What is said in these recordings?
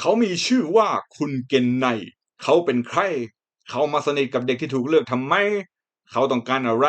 เขามีชื่อว่าคุณเกนไนเขาเป็นใคร เขามาสนิทกับเด็กที่ถูกเลือกทำไม เขาต้องการอะไร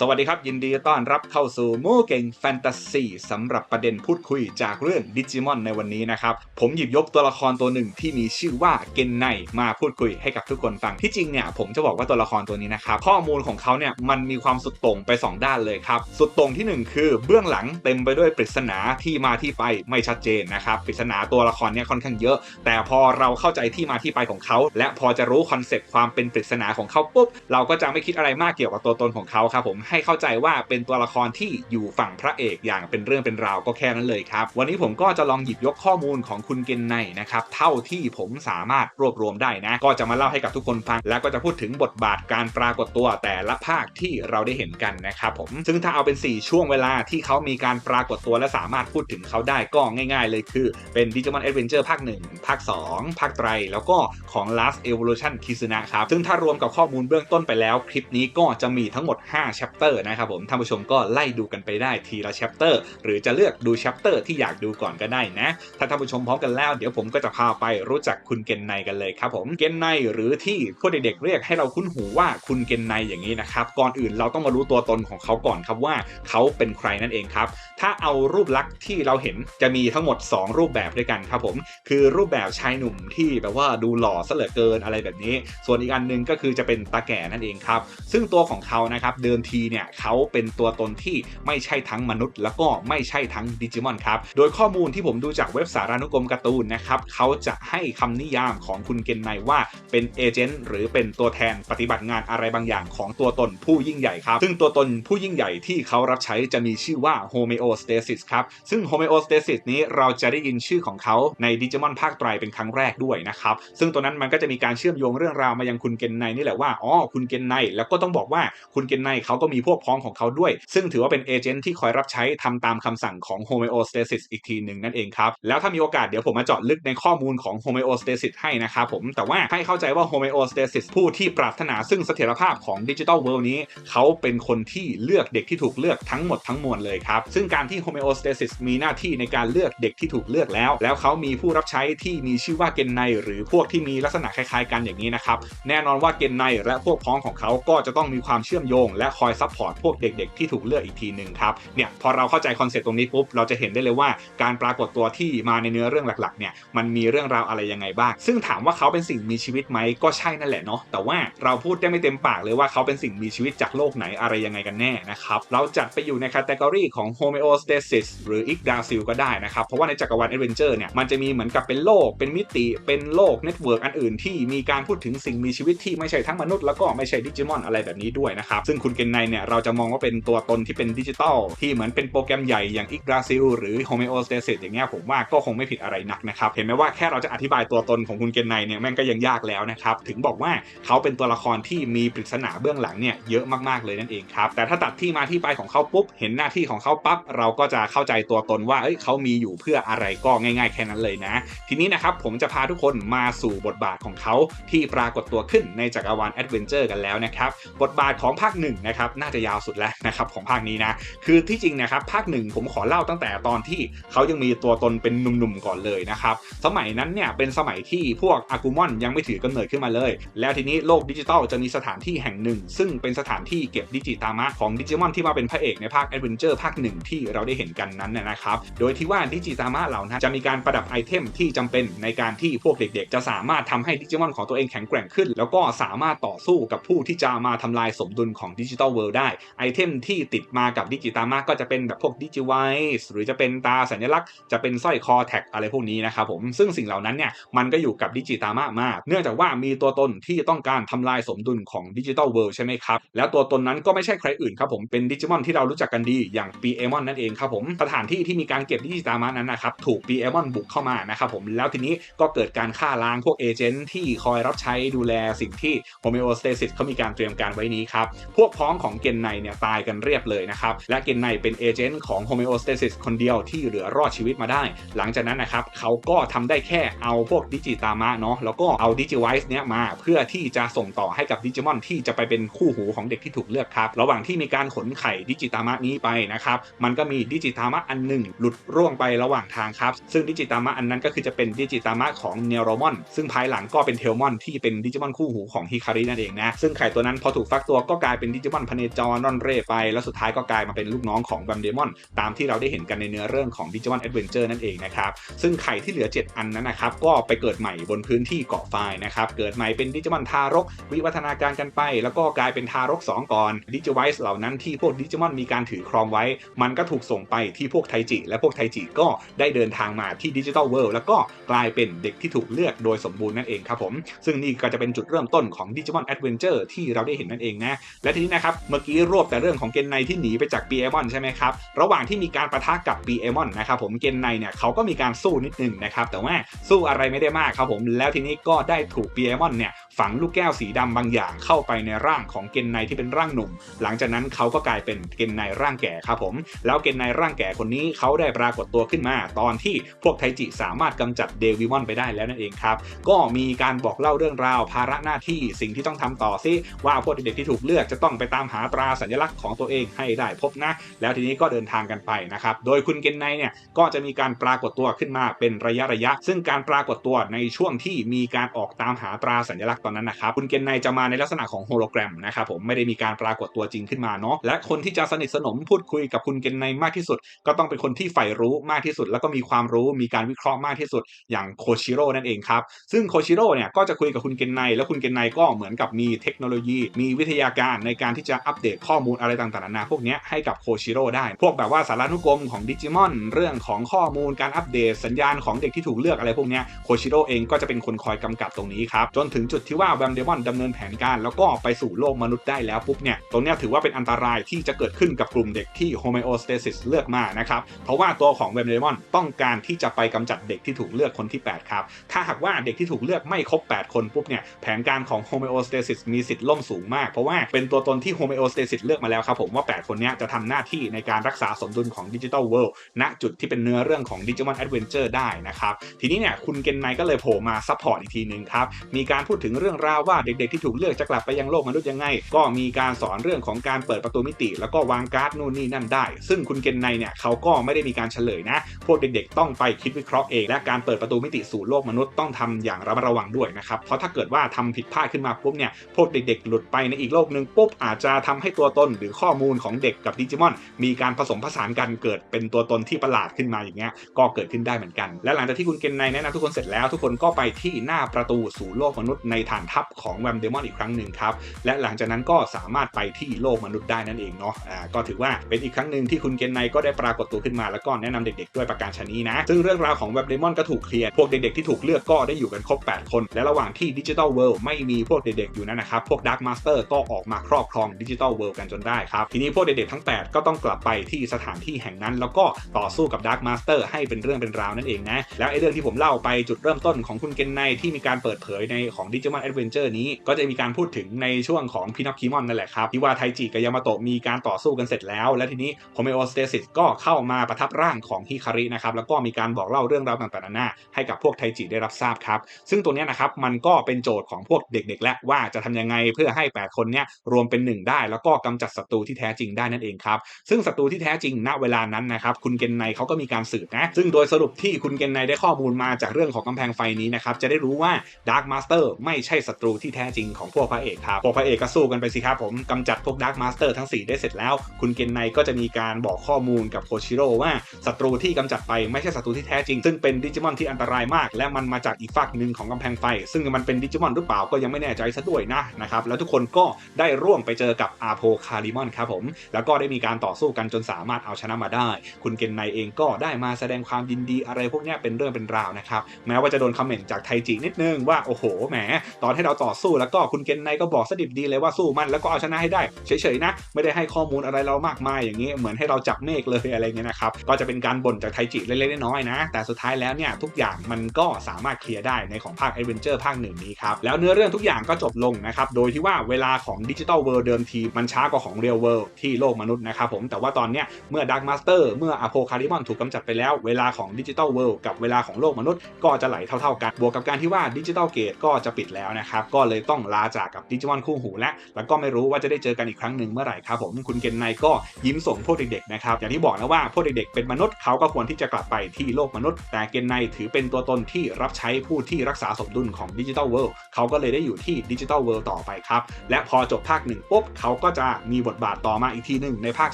สวัสดีครับ ยินดีต้อนรับเข้าสู่โมเก่งแฟนตาซีสำหรับประเด็นพูดคุยจากเรื่องดิจิมอนในวันนี้นะครับ ผมหยิบยกตัวละครตัวหนึ่งที่มีชื่อว่าเกนไนมาพูดคุยให้กับทุกคนฟัง ที่จริงเนี่ยผมจะบอกว่าตัวละครตัวนี้นะครับ ข้อมูลของเขาเนี่ยมันมีความสุดโต่งไป 2 ด้านเลยครับ สุดโต่งทีหนึ่1 คือเบื้องหลังเต็มไปด้วยปริศนาที่มาที่ไปไม่ชัดเจนนะครับปริศนาตัวละครเนี่ยค่อนข้างเยอะ แต่พอเราเข้าใจที่มาที่ไปของเขา และพอจะรู้คอนเซปต์ความเป็นปริศนาของเขาปุ๊บเราก็จะไม่คิดอะไรมากเกี่ยวกับตัวตนของเขาครับผมให้เข้าใจว่าเป็นตัวละครที่อยู่ฝั่งพระเอกอย่างเป็นเรื่องเป็นราวก็แค่นั้นเลยครับ วันนี้ผมก็จะลองหยิบยกข้อมูลของคุณเกนไนนะครับเท่าที่ผมสามารถรวบรวมได้นะ ก็จะมาเล่าให้กับทุกคนฟัง แล้วก็จะพูดถึงบทบาทการปรากฏตัวแต่ละภาคที่เราได้เห็นกันนะครับผมซึ่งถ้าเอาเป็น 4 ช่วงเวลาที่เขามีการปรากฏตัวและสามารถพูดถึงเขาได้ก็ง่าย ๆ เลยคือเป็น Digimon Adventure ภาค 1 ภาค 2 ภาคไตร แล้วก็ของ Last Evolution Kizuna ครับซึ่งถ้ารวมกับข้อมูลเบื้องต้นไปแล้วคลิปนี้ก็จะมีทั้งหมด5 chapter นะครับผมท่านผู้ชมก็ไล่ดูกันไปได้ทีละ chapter หรือจะเลือกดู chapter ที่อยากดูก่อนก็ได้นะ ถ้าท่านผู้ชมพร้อมกันแล้ว เดี๋ยวผมก็จะพาไปรู้จักคุณเกนไนกันเลยครับผมเกนไนหรือที่พวกเด็กๆเรียกให้เราคุ้นหูว่าคุณเกนไนอย่างนี้นะครับก่อนอื่นเราต้องมารู้ตัวตนของเขาก่อนครับว่าเขาเป็นใครนั่นเองครับถ้าเอารูปลักษณ์ที่เราเห็นจะมีทั้งหมด 2 รูปแบบด้วยกันครับผมคือรูปแบบชายหนุ่มที่แบบว่าดูหล่อซะเหลือเกินอะไรแบบนี้ ส่วนอีกอันหนึงก็คือจะเป็นตาแก่นั่นเองครับซึ่งตัวของเขานะครับเดิมทีเนี่ยเขาเป็นตัวตนที่ไม่ใช่ทั้งมนุษย์ แล้วก็ไม่ใช่ทั้งดิจิมอนครับ โดยข้อมูลที่ผมดูจากเว็บสารานุกรมการ์ตูนนะครับเขาจะให้คำนิยามของคุณเกนไนว่าเป็นเอเจนต์หรือเป็นตัวแทนปฏิบัติงานอะไรบางอย่างของตัวตนผู้ยิ่งใหญ่ครับ ซึ่งตัวตนผู้ยิ่งใหญ่ที่เขารับใช้จะมีชื่อว่า Homeostasis ครับ ซึ่ง Homeostasis นี้เราจะได้ยินชื่อของเขาในดิจิมอนภาคไตรเป็นครั้งแรกด้วยนะครับ ซึ่งตัวนั้นมันก็จะมีการเชื่อมโยงเรื่องราวมายังคุณเกนไนนี่แหละว่า อ๋อ คุณเกนไนแล้วก็ต้องบอกว่าคุณเกนไนเขาก็มีพวกพ้องของเขาด้วย ซึ่งถือว่าเป็นเอเจนต์ที่คอยรับใช้ทำตามคำสั่งของ Homeostasis อีกทีหนึ่งนั่นเองครับ แล้วถ้ามีโอกาสเดี๋ยวผมมาเจาะลึกในข้อมูลของ Homeostasis ให้นะครับผม แต่ว่าให้เข้าใจว่า Homeostasis ผู้ที่ปรารถนาซึ่งเสถียรภาพของดิจิทัลเวิลด์นี้ เขาเป็นคนที่เลือกเด็กที่ถูกเลือกทั้งหมดทั้งมวลเลยครับ ซึ่งการที่ Homeostasis มีหน้าที่ในการเลือกเด็กที่ถูกเลือกแล้ว แล้วเขามีผู้รับใช้ที่มีชื่อว่าเกนไนหรือพวกที่มีลักษณะคล้ายๆ กันอย่างนี้นะครับแน่นอนว่าเกนไนและพวกพ้องของเขาก็จะต้องมีความเชื่อมโยง และคอยซัพพอร์ตพวกเด็กๆ ที่ถูกเลือกอีกทีหนึ่งครับเนี่ยพอเราเข้าใจคอนเซ็ปต์ตรงนี้ปุ๊บเราจะเห็นได้เลยว่าการปรากฏตัวที่มาในเนื้อเรื่องหลักๆเนี่ยมันมีเรื่องราวอะไรยังไงบ้าง ซึ่งถามว่าเขาเป็นสิ่งมีชีวิตไหมก็ใช่นั่นแหละเนาะแต่ว่าเราพูดได้ไม่เต็มปากเลยว่าเขาเป็นสิ่งมีชีวิตจากโลกไหนอะไรยังไงกันแน่นะครับเราจัดไปอยู่ในคตตากรีของ Homeostasis หรือ Yggdrasil ก็ได้นะครับเพราะว่าในจักรวาล Adventure เนี่ยมันจะมีเหมือนกับเป็นโลกเป็นมิติเป็นโลกเน็ตเวิร์กอันอื่นที่มีการพูดถึงสิ่งมีชีวิตที่ไม่ใช่ทั้งมนุษย์แล้วก็ไม่ใช่ดิจิมอนอะไรแบบนี้ด้วยนะครับซึ่งคุณเกนไนเนี่ยเราจะมองว่าเป็นตัวตนที่เป็นดิจิตอลที่เหมือนเป็นโปรแกรมใหญ่อย่าง Yggdrasil หรือ Homeostasis อย่างเงี้ยผมว่าก็คงไม่ผิดอะไรนักนะครับ เห็นไหมว่าแค่เราจะอธิบายตัวตนของคุณเกนไนเนี่ยแม่งก็ยังยากแล้วนะครับ ถึงบอกว่าเขาเป็นตัวละครที่มีปริศนาเบื้องหลังเนี่ยเยอะมากๆเลยนั่นเองครับ แต่ถ้าตัดที่มาที่ไปของเขาปุ๊บ เห็นหน้าที่ของเขาปั๊บเราก็จะเข้าใจตัวตนว่าเอ้ยเขามีอยู่เพื่ออะไรก็ง่าย ๆ แค่นั้นเลยนะ ทีนี้นะครับผมจะพาทุกคนมาสู่บทบาทของเขาที่ปรากฏตัวขึ้นในจักรวาลแอดเวนเจอร์กันแล้วนะครับบทบาทของภาคหนึ่งนะครับน่าจะยาวสุดแล้วนะครับของภาคนี้นะคือที่จริงนะครับภาคหนึ่งผมขอเล่าตั้งแต่ตอนที่เขายังมีตัวตนเป็นหนุ่มๆก่อนเลยนะครับสมัยนั้นเนี่ยเป็นสมัยที่พวกอากูมอนยังไม่ถือกำเนิดขึ้นมาเลย แล้วทีนี้โลกดิจิตอลจะมีสถานที่แห่งหนึ่ง ซึ่งเป็นสถานที่เก็บดิจิตามะของดิจิมอนที่มาเป็นพระเอกในภาคแอดเวนเจอร์ภาคหนึ่งที่เราได้เห็นกันนั้นนะครับโดยที่ว่าดิจิตามะเหล่านั้นจะมีการประดับไอเทมที่จำเป็นในการที่พวกเด็กๆ จะสามารถทำให้ดิจิมอนของตัวเองแข็งแกร่งขึ้น แล้วก็สามารถต่อสู้กับผู้ที่จะมาทำลายสมดุลของดิจิตอลเวิลได้ ไอเทมที่ติดมากับดิจิตามะก็จะเป็นแบบพวกดิจิไวส์หรือจะเป็นตาสัญลักษณ์ จะเป็นสร้อยคอแท็กอะไรพวกนี้นะครับผมซึ่งสิ่งเหล่านั้นเนี่ยมันก็อยู่กับดิจิตามะมาก เนื่องจากว่ามีตัวตนที่ต้องการทำลายสมดุลของดิจิตอลเวิลด์ใช่ไหมครับ แล้วตัวตนนั้นก็ไม่ใช่ใครอื่นครับผมเป็นดิจิมอนที่เรารู้จักกันดีอย่างปีเอมอนนั่นเองครับผมสถานที่ที่มีการเก็บดิจิตามะนั้นนะครับถูกปีเอมอนบุกเข้ามานะครับผมแล้วทีนี้ก็เกิดการฆ่าล้างพวกเอเจนต์ที่คอยรับใช้ดูแลสิ่งที่โฮมิโอสเตซิสเขามีการเตรียมการไว้นี้ครับพวกพ้องของเกนไนเนี่ยตายกันเรียบเลยนะครับ และเกนไนเป็นเอเจนต์ของโฮเมโอสเตซิสคนเดียวที่เหลือรอดชีวิตมาได้ หลังจากนั้นนะครับเขาก็ทำได้แค่เอาพวกดิจิตามะเนาะแล้วก็เอาดิจิไวส์เนี้ยมาเพื่อที่จะส่งต่อให้กับดิจิมอนที่จะไปเป็นคู่หูของเด็กที่ถูกเลือกครับ ระหว่างที่มีการขนไข่ดิจิตามะนี้ไปนะครับมันก็ก็มีดิจิตามะอันหนึ่งหลุดร่วงไประหว่างทางครับซึ่งดิจิตามะอันนั้นก็คือจะเป็นดิจิตามะของเนโรมอนซึ่งภายหลังก็เป็นเทลมอนที่เป็นดิจิมอนคู่หูของฮิคารินั่นเองนะซึ่งไข่ตัวนั้นพอถูกฟักตัวก็กลายเป็นดิจิมอนพเนจรนอนเร่ไป แล้วสุดท้ายก็กลายมาเป็นลูกน้องของบัมเดมอนตามที่เราได้เห็นกันในเนื้อเรื่องของดิจิมอนแอดเวนเจอร์นั่นเองนะครับซึ่งไข่ที่เหลือ 7 อันนั้นนะครับก็ไปเกิดใหม่บนพื้นที่เกาะไฟนะครับเกิดใหม่เป็นดิจิมอนทารก วิวัฒนาการกันไป แล้วก็กลายเป็นทารก 2 ก่อนดิจิไวส์เหล่านั้นที่พวกดิจิมอนมีการถือครองไว้ มันก็ถูกส่งไปที่พวกไทจิ และพวกไทจิก็ได้เดินทางมาที่ดิจิทัลเวิลด์แล้วก็กลายเป็นเด็กที่ถูกเลือกโดยสมบูรณ์นั่นเองครับผมซึ่งนี่ก็จะเป็นจุดเริ่มต้นของดิจิมอนแอดเวนเจอร์ที่เราได้เห็นนั่นเองนะและทีนี้นะครับเมื่อกี้รวบแต่เรื่องของเกนไนที่หนีไปจากปีเอมอนใช่ไหมครับ ระหว่างที่มีการประทะกับปีเอมอนนะครับผมเกนไนเนี่ยเขาก็มีการสู้นิดนึงนะครับ แต่ว่าสู้อะไรไม่ได้มากครับผม แล้วทีนี้ก็ได้ถูกปีเอมอนเนี่ยฝังลูกแก้วสีดำบางอย่างเข้าไปในร่างของเกนไนที่เป็นร่างหนุ่ม หลังจากนั้นเขาก็กลายเป็นเกนไนร่างแก่ครับผม แล้วเกนไนร่างแก่คนนี้เขาได้ปรากฏตัวขึ้นมา ตอนที่พวกไทจิสามารถกำจัดเดวิมอนไปได้แล้วนั่นเองครับ ก็มีการบอกเล่าเรื่องราวภาระหน้าที่สิ่งที่ต้องทำต่อซิว่าพวกเด็กๆที่ถูกเลือกจะต้องไปตามหาตราสัญลักษณ์ของตัวเองให้ได้พบนะ แล้วทีนี้ก็เดินทางกันไปนะครับ โดยคุณเกนไนเนี่ยก็จะมีการปรากฏตัวขึ้นมาเป็นระยะระยะ ซึ่งการปรากฏตัวในช่วงที่มีการออกตามหาตราสัญลักษณ์ตอนนั้นนะครับคุณเกนไนจะมาในลักษณะของโฮโลแกรมนะครับผมไม่ได้มีการปรากฏตัวจริงขึ้นมาเนาะและคนที่จะสนิทสนมพูดคุยกับคุณเกนไนมากที่สุด ก็ต้องเป็นคนที่ใฝ่รู้มากที่สุด แล้วก็มีความรู้มีการวิเคราะห์มากที่สุด อย่างโคชิโร่นั่นเองครับซึ่งโคชิโร่เนี่ยก็จะคุยกับคุณเกนไนแล้วคุณเกนไนก็เหมือนกับมีเทคโนโลยี มีวิทยาการในการที่จะอัปเดตข้อมูลอะไรต่างๆนานาพวกนี้ให้กับโคชิโร่ได้ พวกแบบว่าสารานุกรมของดิจิมอนเรื่องของข้อมูลการอัปเดตสัญญาณของเด็กที่ถูกเลือกอะไรพวกนี้โคชิโร่เองก็จะเป็นคนคอยกำกับตรงนี้ครับ จนถึงจุดที่ว่าแวมเดมอนดำเนินแผนการ แล้วก็ไปสู่โลกมนุษย์ได้แล้วปุ๊บเนี่ยตรงนี้ถือว่าเป็นอันตรายที่จะเกิดขึ้นกับกลุ่มเด็กที่โฮเมโอสเตซิสเลือกมานะครับเพราะว่าตัวของแวมเดมอนต้องการที่จะไปกำจัดเด็กที่ถูกเลือกคนที่แปดครับ ถ้าหากว่าเด็กที่ถูกเลือกไม่ครบ 8 คนปุ๊บเนี่ยแผนการของโฮเมโอสเตซิสมีสิทธิ์ล่มสูงมากเพราะว่าเป็นตัวตนที่โฮเมโอสเตซิสเลือกมาแล้วครับผมว่า 8 คนนี้จะทำหน้าที่ในการรักษาสมดุลของดิจิทัลเวิลด์ณจุดที่เป็นเนื้อเรื่องของดิจิมอนแอดเวนเจอร์ได้นะครับ ทีนี้เนี่ยคุณเกนไนก็เลยโผล่มาซัพพอร์ตอีกทีหนึ่งครับ มีการพูดถึงเรื่องราวว่าเด็กๆที่ถูกเลือกจะกลับไปยังโลกมนุษย์ยังไง ก็มีการสอนเรื่องของการเปิดประตูมิติ แล้วก็วางการ์ดนู่นนี่นั่นได้ ซึ่งคุณเกนไนเนี่ยเขาก็ไม่ได้มีการเฉลยนะ พวกเด็กๆ ต้องไปคิดวิเคราะห์เอง และการเปิดประตูมิติสู่โลกมนุษย์ต้องทำอย่างระมัดระวังด้วยนะครับ เพราะถ้าเกิดว่าทำผิดพลาดขึ้นมาปุ๊บเนี่ย พวกเด็กๆ หลุดไปในอีกโลกหนึ่งปุ๊บอาจจะททำให้ตัวตนหรือข้อมูลของเด็กกับดิจิมอน มีการผสมผสานกันเกิดเป็นตัวตนที่ประหลาดขึ้นมาอย่างเงี้ยก็เกิดขึ้นได้เหมือนกัน และหลังจากที่คุณเกนไนแนะนำทุกคนเสร็จแล้วทุกคนก็ไปที่หน้าประตูสู่โลกมนุษย์ในฐานทัพของแวมเดมอนอีกครั้งหนึ่งครับและหลังจากนั้นก็สามารถไปที่โลกมนุษย์ได้นั่นเองเนาะอ่าก็ถือว่าเป็นอีกครั้งหนึ่งที่คุณเกนไนก็ได้ปรากฏตัวขึ้นมาแล้วก็แนะนำเด็ก ๆ ด้วยประการชนีนะ ซึ่งเรื่องราวของแวมเดมอนก็ถูกเคลียร์พวกเด็กๆที่ถูกเลือกก็ได้อยู่กันครบ 8 คน และระหว่างที่ดิจิทัลเวิลด์ไม่มีพวกเด็กๆอยู่นั่นนะครับพวกดาร์ m มาสเตอร์ก็ออกมาครอบครองดิจิทัลเวิลด์กันจนได้ครับ ทีนี้พวกเด็กๆทั้ง 8 ก็ต้องกลับไปที่สถานที่แห่งนั้น แล้วก็ต่อสู้กับดาร์ m มาสเตอร์ให้เป็นเรื่องเป็นราวนั่นเองนะ แล้วไอ้เรื่องที่ผมเล่าไปจุดเริ่มต้นของคุณเกนไนที่มีการเปิดเผยในของดิจิมอนแอดเวนเจอร์นี้ ก็จะมีการพูดถึงในช่วงของพินอคิมอนนั่นแหละครับที่ว่าไทจิกับยามาโตะมีการต่อสู้กันเสร็จแล้ว และทีนี้โฮเมโอสเตซิสก็เข้ามาประทับร่างของฮิคารินะครับแล้วก็มีการบอกเล่าเรื่องราวต่างๆนานาให้กับพวกไทจิได้รับทราบครับซึ่งตัวนี้นะครับมันก็เป็นโจทย์ของพวกเด็ก ๆ และว่าจะทำยังไงเพื่อให้ 8 คนเนี้ยรวมเป็นหนึ่งได้แล้วก็กำจัดศัตรูที่แท้จริงได้นั่นเองครับซึ่งศัตรูที่แท้จริงณเวลานั้นนะครับคุณเกนไนเขาก็มีการสืบนะซึ่งโดยสรุปที่คุณเกนไนได้ข้อมูลมาจากเรื่องของกำแพงไฟนี้นะครับจะได้รู้ว่าดาร์ m มาสเตอร์ไม่ใช่ศัตรูที่แท้จริงของพวกพระเอกครับพวกพระเอกก็สู้กันไปสิครับผมกำจัดพวกดาร์ m มาสเตอร์ทั้ง 4 ได้เสร็จแล้ว คุณเกนไนก็จะมีการบอกข้อมูลกับโคชิโร่ว่าศัตรูที่กำจัดไปไม่ใช่ศัตรูที่แท้จริง ซึ่งเป็นดิจิมอนที่อันตรายมาก และมันมาจากอีกฝั่งหนึ่งของกำแพงไฟ ซึ่งมันเป็นดิจิมอนหรือเปล่าก็ยังไม่แน่ใจซะด้วยนะนะครับแล้วทุกคนก็ได้ร่วมไปเจอกับอาโพคาริมอนครับผม แล้วก็ได้มีการต่อสู้กันจนสามารถเอาชนะมาได้ คุณเกนไนเองก็ได้มาแสดงความยินดีอะไรพวกนี้เป็นเรื่องเป็นราวนะครับ แม้ว่าจะโดนคอมเมนต์จากไทจินิดนึงว่าโอ้โหแหมตอนให้เราต่อสู้แล้วก็คุณเกนไนก็บอกสดิบดีเลยว่าสู้มันแล้วก็เอาชนะให้ได้เฉยๆนะไม่ได้ให้ข้อมูลอะไรเรามากมายอย่างนี้เหมือนให้เราจับเมฆเลยอะไรเงี้ยนะครับก็จะเป็นการบ่นจากไทจิเล็กๆน้อยๆนะ แต่สุดท้ายแล้วเนี่ยทุกอย่างมันก็สามารถเคลียร์ได้ในของภาคแอดเวนเจอร์ภาคหนึ่งนี้ครับแล้วเนื้อเรื่องทุกอย่างก็จบลงนะครับโดยที่ว่าเวลาของดิจิตอลเวิลด์เดิมทีมันช้ากว่าของเรียลเวิลด์ที่โลกมนุษย์นะครับผมแต่ว่าตอนเนี้ยเมื่อดักมาสเตอร์เมื่ออโพคาริมอนถูกกำจัดไปแล้วเวลาของดิจิตอลเวิลด์กับเวลาของโลกมนุษย์ก็จะไหลเท่าๆกัน บวกกับการที่ว่าดิจิตอลเกตก็จะปิดแล้วนะครับก็เลยต้องลาจากกับดิจิมอนคู่หูและแล้วก็ไม่รู้ว่าจะได้เจอกันอีกครั้งหนึ่งเมื่อไหร่ครับผมคุณเกนไนก็ยิ้มส่งพวกเด็กๆนะครับอย่างที่บอกนะว่าพวกเด็กๆเป็นมนุษย์เขาก็ควรที่จะกลับไปที่โลกมนุษย์ แต่เกนไนถือเป็นตัวตนที่รับใช้ผู้ที่รักษาสมดุลของดิจิทัลเวิลด์เขาก็เลยได้อยู่ที่ดิจิทัลเวิลด์ต่อไปครับและพอจบภาคหนึ่งปุ๊บเขาก็จะมีบทบาทต่อมาอีกทีหนึ่งในภาค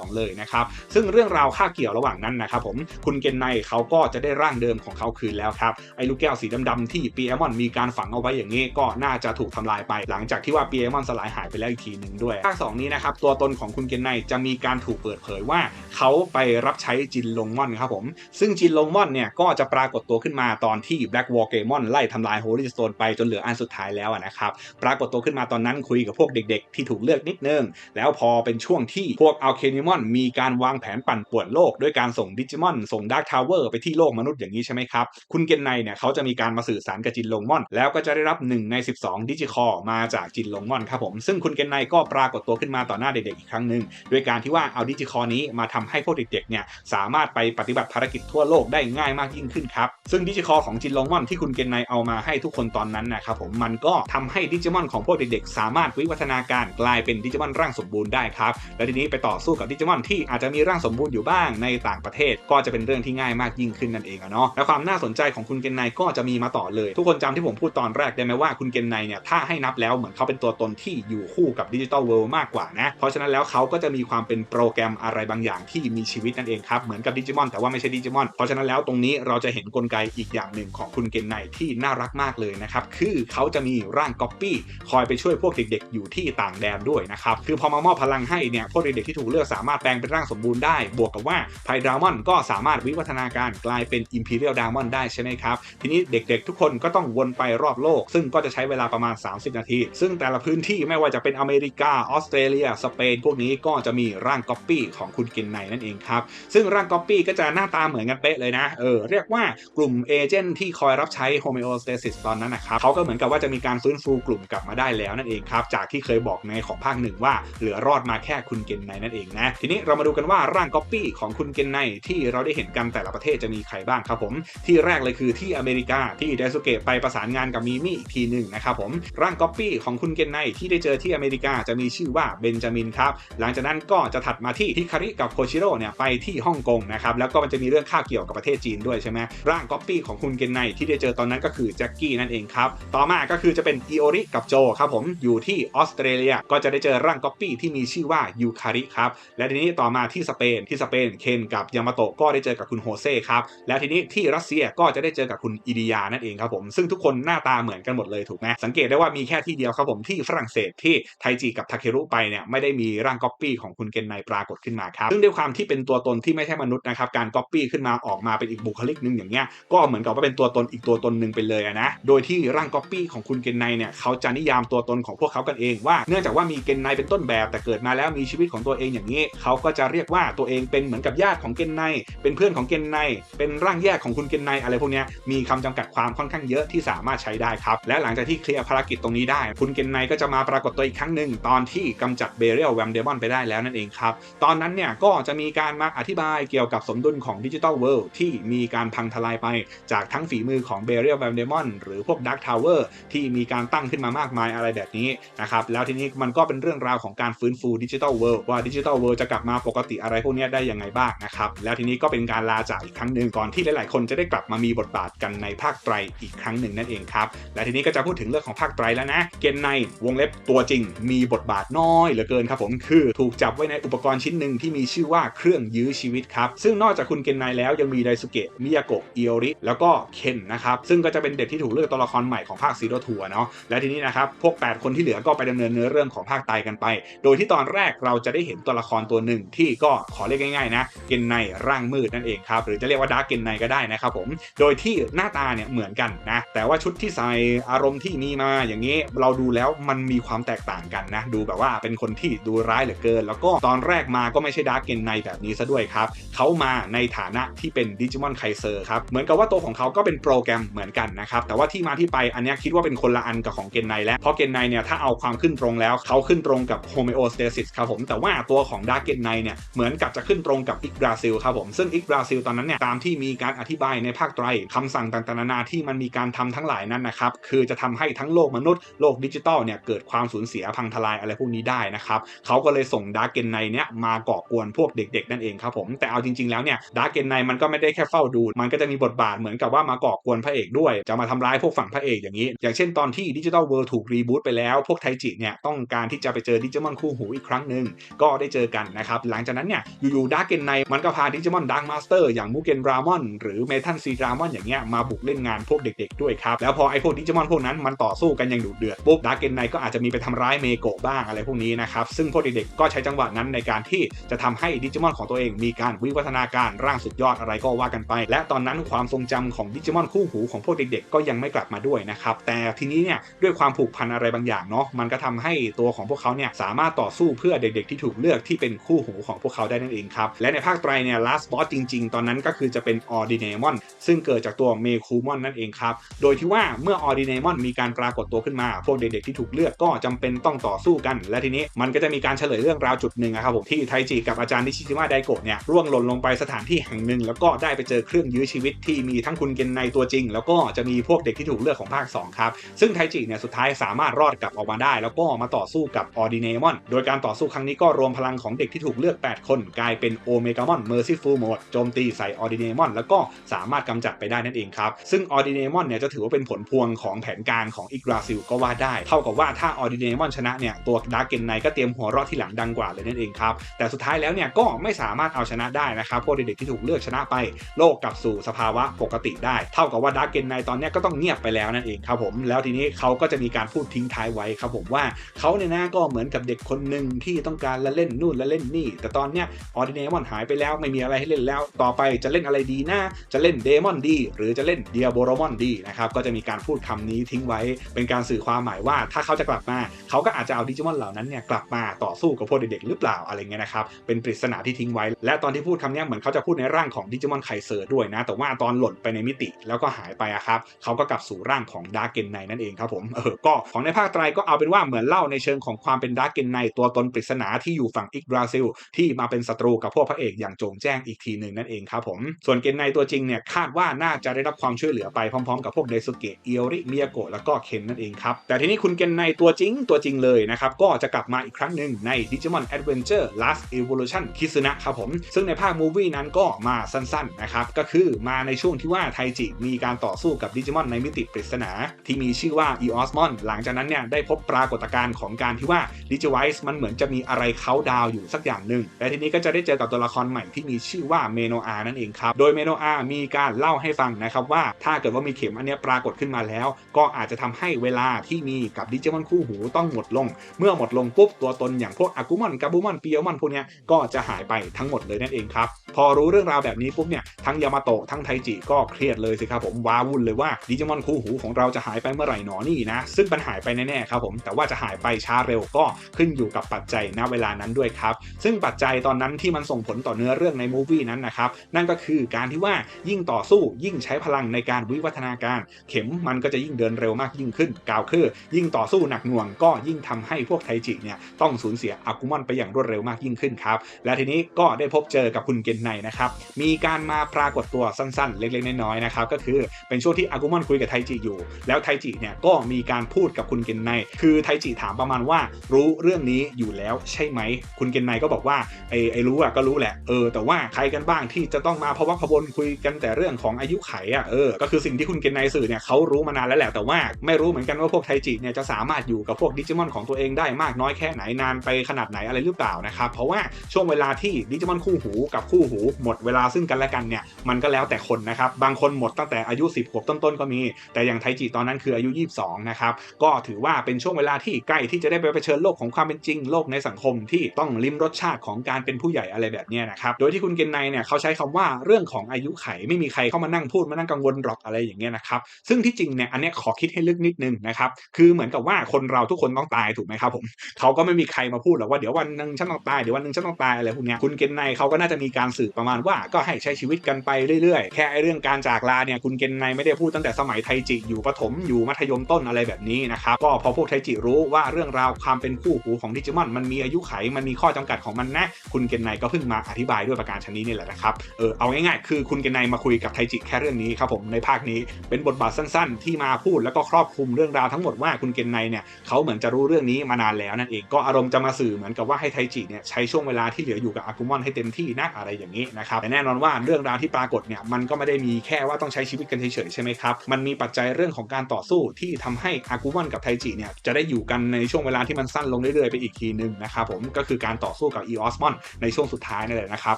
2 เลยนะครับ ซึ่งเรื่องราวค่าเกี่ยวระหว่างนั้นนะครับผมคุณเกนไนเขาก็จะได้ร่างเดิมของเขาคืนแล้วครับไอ้ลูกแก้วสีดำๆที่ปีเอมอนมีการฝังเอาไว้อย่างนี้ก็น่าจะถูกทำลายไป หลังจากที่ว่าปีเอมอนสลายหายไปแล้วอีกทีหนึ่งด้วยภาค 2 นี้นะครับตัวตนของคุณเกนไนจะมีการถูกเปิดเผยว่าเขาไปรับใช้จินลงมอนครับผมซึ่งจินลงมอนเนี่ยก็จะปรากฏตัวขึ้นมาตอนที่แบล็กวอลเกมอนไล่ทำลายโฮลิสโตนไปจนเหลืออันสุดท้ายแล้วนะครับปรากฏตัวขึ้นมาตอนนั้นคุยกับพวกเด็ก ๆ ที่ถูกเลือกนิดนึงแล้วพอเป็นช่วงที่พวกอัลเคนิมอนมีการวางแผนปั่นป่วนโลก ด้วยการส่งดิจิมอน ส่งดาร์คทาวเวอร์ไปที่โลกมนุษย์อย่างนี้ใช่ไหมครับ คุณเกนไนเนี่ยเขาจะมีการมาสื่อสารกับจินลงมอน แล้วก็จะได้รับ 1 ใน 12 ดิจิคอมาจากจินลงมอนครับผม ซึ่งคุณเกนไนก็ปรากฏตัวขึ้นมาต่อหน้าเด็กๆอีกครั้งหนึ่งด้วยการที่ว่าเอาดิจิคอนี้มาทำให้พวกเด็กๆเนี่ยสามารถไปปฏิบัติภารกิจทั่วโลกได้ง่ายมากยิ่งขึ้นครับซึ่งดิจิคอของจินลงมอนที่คุณเกนไนเอามาให้ทุกคนตอนนั้นนะครับผมมันก็ทำให้ดิจิมอนของพวกเด็กๆสามารถวิวัฒนาการกลายเป็นดิจิมอนร่างสมบูรณ์ได้ครับ และทีนี้ไปต่อสู้กับดิจิมอนที่อาจจะมีร่างสมบูรณ์อยู่บ้างในต่างประเทศ ก็จะเป็นเรื่องที่ง่ายมากยิ่งขึ้นนั่นเองอะเนาะและความน่าสนใจของคุณเกนไนก็จะมีมาต่อเลย ทุกคนจำที่ผมพูดตอนแรกได้ไหมว่าคุณเกนไนเนี่ยถ้าให้นับแล้วเหมือนเขาเป็นตัวตนที่อยู่คู่กับดิจิตอลเวิลด์มากกว่านะเพราะฉะนั้นแล้วเขาก็จะมีความเป็นโปรแกรมอะไรบางอย่างที่มีชีวิตนั่นเองครับเหมือนกับดิจิมอนแต่ว่าไม่ใช่ดิจิมอนเพราะฉะนั้นแล้วตรงนี้เราจะเห็นกลไกอีกอย่างหนึ่งของคุณเกนไนที่น่ารักมากเลยนะครับคือเขาจะมีร่างก๊อปปี้คอยไปช่วยพวกเด็กๆ อยู่ที่ต่างแดนด้วยนะครับคือพอมามอบพลังให้เนี่ยพวกเด็กๆที่ถูกเลือกสามารถแปลงเป็นร่างสมบูรณ์ได้ บวกกับว่าไพดรามอนก็สามารถวิวัฒนาการกลายเป็นอิมพีเรียลดามอนได้ใช่ไหมครับ ทีนี้เด็กๆ ทุกคนก็ต้องวนไปรอบโลก ซึ่งก็จะใช้เวลาประมาณ 30 นาที ซึ่งแต่ละพื้นที่ไม่ว่าจะเป็นอเมริกา ออสเตรเลีย สเปน พวกนี้ก็จะมีร่างก๊อปปี้ของคุณเกนไนนั่นเองครับ ซึ่งร่างก๊อปปี้ก็จะหน้าตาเหมือนกันเป๊ะเลยนะ เออ เรียกว่ากลุ่มเอเจนต์ที่คอยรับใช้โฮเมโอสเตซิสตอนนั้นนะครับเขาก็เหมือนกับว่าจะมีการฟื้นฟูกลุ่มกลับมาได้แล้วนั่นเองครับ จากที่เคยบอกในของภาคหนึ่งว่าเหลือรอดมาแค่คุณเกนไนนั่นเองนะ ทีนี้เรามาดูกันว่าร่างก๊อปปี้ของคุณเกนไนที่เราได้เห็นกันแต่ละประเทศจะมีใครบ้างครับผม ที่แรกเลยคือที่อเมริกาที่เดซุเกะไปประสานงานกับมีมี่อีกทีหนึ่งนะครับผมร่างก๊อปปี้ของคุณเกนไนที่ได้เจอที่อเมริกาจะมีชื่อว่าเบนจามินครับหลังจากนั้นก็จะถัดมาที่ฮิคาริกับโคชิโร่เนี่ยไปที่ฮ่องกงนะครับแล้วก็มันจะมีเรื่องข้าวเกี่ยวกับประเทศจีนด้วยใช่ไหมร่างก๊อปปี้ของคุณเกนไนที่ได้เจอตอนนั้นก็คือแจ็คกี้นั่นเองครับต่อมาก็คือจะเป็นอิโอริกับโจครับผมอยู่ที่ออสเตรเลียก็จะได้เจอร่างก๊อปปี้ที่มีชื่อว่ายูคาริครับและทีนี้ต่อมาที่สเปนที่สเปนเคนกับยามาโตะก็ได้เจอกับคุณโฮเซ่ครับแล้วทีนี้ที่รัสเซียก็จะได้เจอกับคุณอิดิยานั่นเองครับผมซึ่งทุกคนหน้าตาเหมือนกันหมดเลยถูกไหมสังเกตได้ว่ามีแค่ที่เดียวครับผมที่ฝรั่งเศสที่ไทจิกับทาเครุไปเนี่ยไม่ได้มีร่างก๊อปปี้ของคุณเกนไนปรากฏขึ้นมาครับซึ่งด้วยความที่เป็นตัวตนที่ไม่ใช่มนุษย์นะครับการก๊อปปี้ขึ้นมาออกมาเป็นอีกบุคลิกหนึ่งอย่างเงี้ยก็เหมือนกับว่าเป็นตัวตนอีกตัวตนหนึ่งไปเลยนะโดยที่ร่างก๊อปปี้ของคุณเกนไนเนี่ยเขาจะนิยามตัวตนของพวกเขากันเองว่า เนื่องจากว่ามีเกนไนเป็นต้นแบบแต่เกิดมาแล้วมีชีวิตของตัวเองอย่างนี้ เขาก็จะเรียกว่าตัวเองเป็นเหมือนกับญาติของเกนไนเป็นเพื่อนของเกนไนเป็นร่างแยกของคุณเกนไนอะไรพวกนี้มีคำจำกัดความค่อนข้างเยอะที่สามารถใช้ได้ครับ และหลังจากที่เคลียร์ภารกิจตรงนี้ได้ คุณเกนไนก็จะมาปรากฏตัวอีกครั้งหนึ่งตอนที่กำจัดเบเรียลแวมเดมอนไปได้แล้วนั่นเองครับ ตอนนั้นเนี่ยก็จะมีการมาอธิบายเกี่ยวกับสมดุลของดิจิตอลเวิลด์ที่มีการพังทลายไปจากทั้งฝีมือของเบเรียลแวมเดมอนหรือพวกดักทาวเวอร์ที่มีการตั้งขึ้นมามากมายอะไรแบบนี้นะครับแล้วทีนี้มันก็เป็นเรื่องราวของการฟื้นฟูดิจิทัลเวิลด์ว่าดิจิทัลเวิลด์จะกลับมาปกติอะไรพวกนี้ได้ยังไงบ้างนะครับ แล้วทีนี้ก็เป็นการลาจากอีกครั้งหนึ่งก่อนที่หลาย ๆ คนจะได้กลับมามีบทบาทกันในภาคไตรอีกครั้งหนึ่งนั่นเองครับ และทีนี้ก็จะพูดถึงเรื่องของภาคไตรแล้วนะ เกนในวงเล็บตัวจริง มีบทบาทน้อยเหลือเกินครับผมคือถูกจับไว้ในอุปกรณ์ชิ้นหนึ่งที่มีชื่อว่าเครื่องยื้อชีวิตครับซึ่งนอกจากคุณเกนไนแล้วยังมีไดสุเกะมิยาโกะอิโอริแล้วก็เคนนะครับซึ่งก็จะเป็นเด็กที่ถูกเลือกตัวละครใหม่ของภาคซีโรทัวเนาะและทีนี้นะครับพวก 8 คนที่เหลือก็ไปดำเนินเนื้อเรื่องของภาคไตกันไป โดยที่ตอนแรกเราจะได้เห็นตัวละครตัวหนึ่งที่ก็ขอเรียกง่ายๆนะเกนไนร่างมืดนั่นเองครับหรือจะเรียกว่าดาร์กเกนไนก็ได้นะครับผมโดยที่หน้าตาเนี่ยเหมือนกันนะแต่ว่าชุดที่ใส่อารมณ์ที่มีมาอย่างนี้เราดูแล้วมันมีความแตกต่างกันนะดูแบบว่าเป็นคนที่ดูร้ายเหลือเกิน แล้วก็ตอนแรกมาก็ไม่ใช่ดาร์กเกนไนแบบนี้ซะด้วยครับเขามาในฐานะที่เป็นดิจิมอนไคเซอร์ครับเหมือนกับว่าตัวของเขาก็เป็นโปรแกรมเหมือนกันนะครับแต่ว่าที่มาที่ไปอันนี้คิดว่าเป็นคนละอันกับของเกนไนแล้วเพราะเกนไนเนี่ยถ้าเอาความขึ้นตรงแล้วเขาขึ้นตรงกับโฮเมโอสเตซิสครับผม แต่ว่าตัวของดาร์เกนไนเนี่ย เหมือนกับจะขึ้นตรงกับอิกบราซิลครับผม ซึ่งอิกบราซิลตอนนั้นเนี่ย ตามที่มีการอธิบายในภาคไตรคำสั่งต่างๆนานาที่มันมีการทำทั้งหลายนั้นนะครับ คือจะทำให้ทั้งโลกมนุษย์โลกดิจิตอลเนี่ย เกิดความสูญเสียพังทลายอะไรพวกนี้ได้นะครับเขาก็เลยส่งดาร์เกนไนเนี่ยมาก่อกวนพวกเด็ก ๆ นั่นเองครับผมแต่เอาจริง ๆแล้วเนี่ยดาร์เกนไนมันก็ไม่ได้แค่เฝ้าดู มันก็จะมีบทบาทเหมือนกับว่ามาก่อกวนพระเอกด้วย จะมาทำร้ายพวกฝั่งพระเอกอย่างนี้ อย่างเช่นตอนที่ดิจิทัลเวิลด์ถูกรีบูตไปแล้วพวกไทจิเนี่ยต้องการที่จะไปเจอดิจิมอนคู่หูอีกครั้งหนึ่งก็ได้เจอกันนะครับ หลังจากนั้นเนี่ยอยู่ๆดาร์กเกนไนมันก็พาดิจิมอนดาร์กมาสเตอร์อย่างมูเกนรามอนหรือเมทัลซีรามอนอย่างเงี้ยมาบุกเล่นงานพวกเด็กๆด้วยครับแล้วพอไอ้พวกดิจิมอนพวกนั้นมันต่อสู้กันอย่างดุเดือดปุ๊บดาร์กเกนไนก็อาจจะมีไปทำร้ายเมโกะบ้างอะไรพวกนี้นะครับซึ่งพวกเด็กๆก็ใช้จังหวะนั้นในการที่จะทำให้ดิจิมอนของตัวเองมีการวิวัฒนาการร่างสุดยอดอะไรก็ว่ากันไป และตอนนั้นความทรงจำของดิจิมอนคู่หูของพวกเด็กๆ ก็ยังไม่กลับมาด้วยนะครับแต่ทีนี้เนี่ยด้วยความผูกพันอะไรบางอย่างเนาะมันก็ทำให้ตัวของพวกเขาเนี่ยสามารถต่อสู้เพื่อเด็กๆที่ถูกเลือกที่เป็นคู่หูของพวกเขาได้นั่นเองครับ และในภาคไตรเนี่ย last boss จริง ๆ ตอนนั้นก็คือจะเป็นออร์ดิเนมอนซึ่งเกิดจากตัวเมคูมอนนั่นเองครับ โดยที่ว่าเมื่อออร์ดิเนมอนมีการปรากฏตัวขึ้นมา พวกเด็กๆที่ถูกเลือกก็จำเป็นต้องต่อสู้กัน และทีนี้มันก็จะมีการเฉลยเรื่องราวจุดหนึ่งนะครับผมที่ไทจิกับอาจารย์นิชิจิมะไดโกะเนี่ยร่วงหล่นลงไปสถานที่แห่งหนึ่งแล้วก็ได้ไปเจอเครื่องยื้อชีวิตที่มีทั้งคุณเกนไนตัวจริง แล้วก็จะมีพวกเด็กที่ถูกเลือกของภาค2ครับซึ่งไทจิเนี่ยสุดท้ายสามารถรอดกลับออกมาได้ แล้วก็มาต่อสู้กับออร์ดิเนมอน โดยการต่อสู้ครั้งนี้ก็รวมพลังของเด็กที่ถูกเลือก 8 คน กลายเป็นโอเมกามอนเมอร์ซี่ฟูลโหมดโจมตีใส่ออดิเนมอนแล้วก็สามารถกำจัดไปได้นั่นเองครับ ซึ่งออดิเนมอนเนี่ยจะถือว่าเป็นผลพวงของแผนการของอิกราซิลก็ว่าได้ เท่ากับว่าถ้าออดิเนมอนชนะเนี่ยตัวดาร์เกนไนก็เตรียมหัวรอดที่หลังดังกว่าเลยนั่นเองครับแต่สุดท้ายแล้วเนี่ยก็ไม่สามารถเอาชนะได้นะครับพวกเด็กๆที่ถูกเลือกชนะไป โลกกลับสู่สภาวะปกติได้ เท่ากับว่าดาร์เกนไนตอนนี้ก็ต้องเงียบไปแล้วนั่นเองครับผมแล้วทีนี้เขาก็จะมีการพูดทิ้งท้ายไว้ครับผมว่าเขาเนี่ยนะก็เหมือนกับเด็กคนหนึ่งที่ต้องการละเล่นนู่นละเล่นนี่ แต่ตอนเนี้ยออร์ดิเนมอนหายไปแล้วไม่มีอะไรให้เล่นแล้ว ต่อไปจะเล่นอะไรดีนะจะเล่นเดมอนดี หรือจะเล่นเดียโบรมอนดีนะครับก็จะมีการพูดคำนี้ทิ้งไว้เป็นการสื่อความหมายว่า ถ้าเขาจะกลับมา เขาก็อาจจะเอาดิจิมอนเหล่านั้นเนี่ยกลับมาต่อสู้กับพวกเด็กๆหรือเปล่าอะไรเงี้ยนะครับเป็นปริศนาที่ทิ้งไว้ และตอนที่พูดคำนี้เหมือนเขาจะพูดในร่างของดิจิมอนไคเซอร์ด้วยนะ แต่ว่าตอนหล่นไปในมิติแล้วก็หายไปอะครับเขาก็กลับสู่ร่างของดาร์เกนไนนั่นเองครับผมเออก็ของในภาคไตรก็เอาเป็นว่าเหมือนเล่าในเชิงของความเป็นดาร์กเกนไนตัวตนปริศนาที่อยู่ฝั่งอิกบราซิล ที่มาเป็นศัตรูกับพวกพระเอกอย่างโจงแจ้งอีกทีหนึ่งนั่นเองครับผมส่วนเกนไนตัวจริงเนี่ยคาดว่าน่าจะได้รับความช่วยเหลือไปพร้อมๆ กับพวกเดซุเกะเอียวริมิยาโกะแล้วก็เคนนั่นเองครับแต่ทีนี้คุณเกนไนตัวจริงตัวจริงเลยนะครับก็จะกลับมาอีกครั้งหนึ่งใน Digimon Adventure Last Evolution คิซึนะครับผมซึ่งในภาคมูวี่นั้นก็มาสั้นๆนะครับก็คือมาในช่วงที่ว่าไทจิมีการต่อสู้กับดิจิมอนในมิติปริศนา ที่มีชื่อว่า e o s m o n หลังจากนั้นเนี่ยได้พบปรากฏการณ์ของการที่ว่าดิจิไวส์มันเหมือนจะมีอะไรเขาดาวอยู่สักอย่างหนึ่งและทีนี้ก็จะได้เจอกับตัวละครใหม่ที่มีชื่อว่าเมโนอานั่นเองครับ โดยเมโนอามีการเล่าให้ฟังนะครับว่าถ้าเกิดว่ามีเข็มอันนี้ปรากฏขึ้นมาแล้ว ก็อาจจะทำให้เวลาที่มีกับดิจิมอนคู่หูต้องหมดลง เมื่อหมดลงปุ๊บตัวตนอย่างพวกอากุมอนกาบุมอนปิโอมอนพวกนี้ก็จะหายไปทั้งหมดเลยนั่นเองครับพอรู้เรื่องราวแบบนี้ปุ๊บเนี่ยทั้งยามาโตะทั้งไทจิก็เครียดเลยสิครับผมว้าวุ่นเลยว่าดิจิมอนคู่หูของเราจะหายไปเมื่อไหร่หนอนี่นะซึ่งมันหายไปแน่ๆครับผมแต่ว่าจะหายไปช้าเร็วก็ขึ้นอยู่กับปัจจัยณเวลานั้นด้วยครับ ซึ่งปัจจัยตอนนั้นที่มันส่งผลต่อเนื้อเรื่องในมูฟวี่นั้นนะครับ นั่นก็คือการที่ว่ายิ่งต่อสู้ยิ่งใช้พลังในการวิวัฒนาการ เข็มมันก็จะยิ่งเดินเร็วมากยิ่งขึ้น กล่าวคือ ยิ่งต่อสู้หนักหน่วงก็ยิ่งทำให้พวกไทจิเนี่ยต้องสูญเสียอากุมอนไปอย่างรวดเร็วมากยิ่งขึ้นครับ และทีนี้ก็ได้พบเจอกับคุณเกนไนนะครับ มีการมาปรากฏตัวสั้นๆ เล็กๆ น้อยๆนะครับ ก็คือเป็นช่วงที่อากุมอนคุยกับไทจิอยู่ แล้วไทจิเนี่ยก็มีการพูดกับคุณเกนไนคือไทจิถามประมาณว่ารู้เรื่องนี้อยู่แล้วใช่ไหม คุณเกนไนก็บอกว่าไอ้ไอ้รู้อะก็รู้แหละเออแต่ว่าใครกันบ้างที่จะต้องมาพะวักพะวนคุยกันแต่เรื่องของอายุไขอะเออก็คือสิ่งที่คุณเกนไนสื่อเนี่ยเขารู้มานานแล้วแหละแต่ว่าไม่รู้เหมือนกันว่าพวกไทจิเนี่ยจะสามารถอยู่กับพวกดิจิมอนของตัวเองได้มากน้อยแค่ไหนนานไปขนาดไหนอะไรหรือเปล่านะครับเพราะว่าช่วงเวลาที่ดิจิมอนคู่หูกับคู่หู หมดเวลาซึ่งกันและกันเนี่ยมันก็แล้วแต่คนนะครับบางคนหมดตั้งแต่อายุ 10ขวบต้นๆก็มี แต่อย่างไทจิตอนนั้นคืออายุ 22นะครับก็ถือว่าเป็นช่วงเวลาที่ใกล้ที่จะได้ไปเผชิญโลกของความเป็นจริง โลกในสังคมที่ต้องลิ้มรสชาติของการเป็นผู้ใหญ่อะไรแบบนี้นะครับ โดยที่คุณเกนไนเนี่ยเขาใช้คำว่าเรื่องของอายุไขไม่มีใครเข้ามานั่งพูดมานั่งกังวลหรอกอะไรอย่างเงี้ยนะครับ ซึ่งที่จริงเนี่ยอันนี้ขอคิดให้ลึกนิดนึงนะครับ คือเหมือนกับว่าคนเราทุกคนต้องตายถูกไหมครับผมเขาก็ไม่มีใครมาพูดหรอกว่าเดี๋ยววันหนึ่งฉันต้องตายเดี๋ยววันหนึ่งฉันต้องตายอะไรพวกเนี้ยคุณเกนไนเขาก็น่าจะมีการสื่อประมาณว่าก็ให้ใช้ชีวิตกันไปเรื่อยๆ แค่ไอเรื่องการจากลาเนี่ยคุณเกนไนไม่ได้พูดตั้งแต่สมัยไทจิอยู่ประถมอยู่มัธยมต้นอะไรแบบนี้นะครับก็พอพวกไทจิรู้ว่าเรื่องราวความเป็นคู่หูของดิจิมอนมันมีอายุไขมันมีข้อจำกัดของมันนะ คุณเกนไนก็เพิ่งมาอธิบายด้วยประการชนนี้นี่แหละนะครับเออเอาง่ายๆคือคุณเกนไนมาคุยกับไทจิแค่เรื่องนี้ครับผมในภาคนี้เป็นบทบาทสั้น ๆ ที่มาพูดแล้วก็ครอบคลุมเรื่องราวทั้งหมดว่าคุณเกนไนเนี่ยเขาเหมือนจะรู้เรื่องนี้มานานแล้วนั่นเองก็อารมณ์จะมาสื่อเหมือนกับว่าให้ไทจิเนี่ยใช้ช่วงเวลาที่เหลืออยู่กับอากุมอนให้เต็มที่นะอะไรอย่างนี้นะครับแต่แน่นอนว่าเรื่องราวที่ปรากฏเนี่ยมันก็ไม่ได้มีแค่ว่าต้องใช้ชีวิตกันเฉยๆใช่ไหมครับมันมีปัจจัยเรื่องของการต่อสู้ที่ทำให้อากุมอนกับไทจิเนี่ยจะได้อยู่กันในช่วงเวลาที่มันสั้นลงเรื่อยๆไปอีกทีนึงนะครับผมก็คือการต่อสู้กับอีออสมอนในช่วงสุดท้ายนั่นแหละนะครับ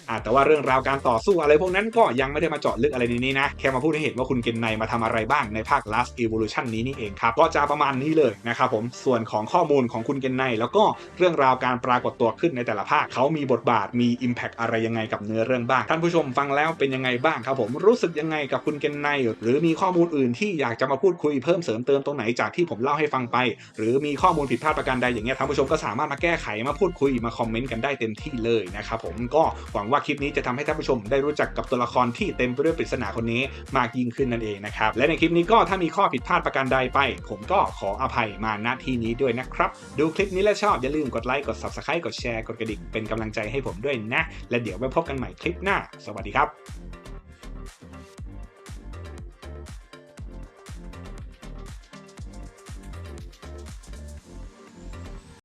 แต่ว่าเรื่องราวการต่อสู้อะไรพวกนั้นก็ยังไม่ได้มาเจาะลึกอะไรในนี้นะแค่มาพูดให้เห็นว่าคุณเกนไนมาทำอะไรบ้างในภาค Last Evolution นี้นี่เองครับก็จะประมาณนี้เลยนะครับผมส่วนของข้อมูลของคุณเกนไนแล้วก็เรื่องราวการปรากฏตัวขึ้นในแต่ละภาคเขามีบทบาทมี Impact อะไรยังไงกับเนื้อเรื่องบ้าง ท่านผู้ชมฟังแล้วเป็นยังไงบ้างครับผมรู้สึกยังไงกับคุณเกนไนหรือมีข้อมูลอื่นที่อยากจะมาพูดคุยเพิ่มเสริมเติมตรงไหนจากที่ผมเล่าให้ฟังไป หรือมีข้อมูลผิดพลาดประการใดอย่างเงี้ยทานผู้ชมก็สามารถมาแก้ไขมาพูดคุยมาคอมเมนต์กันได้เต็มที่เลยนะครับผมก็หวังว่าคลิปนี้จะทำให้ท่านผู้ชมได้รู้จักกับตัวละครที่เต็มไปด้วยปริศนาคนนี้มากยิ่งขึ้นนั่นเองนะครับและในคลิปนี้ก็ถ้ามีข้อผิดพลาดประการใดไป ผมก็ขออภัยมาณที่นี้ด้วยนะครับดูคลิปนี้แล้วชอบอย่าลืมกดไลค์กด subscribe กดแชร์กดกระดิ่งเป็นกำลังใจให้ผมด้วยนะ และเดี๋ยวไว้พบกันใหม่คลิปหน้า สวัสดีครับ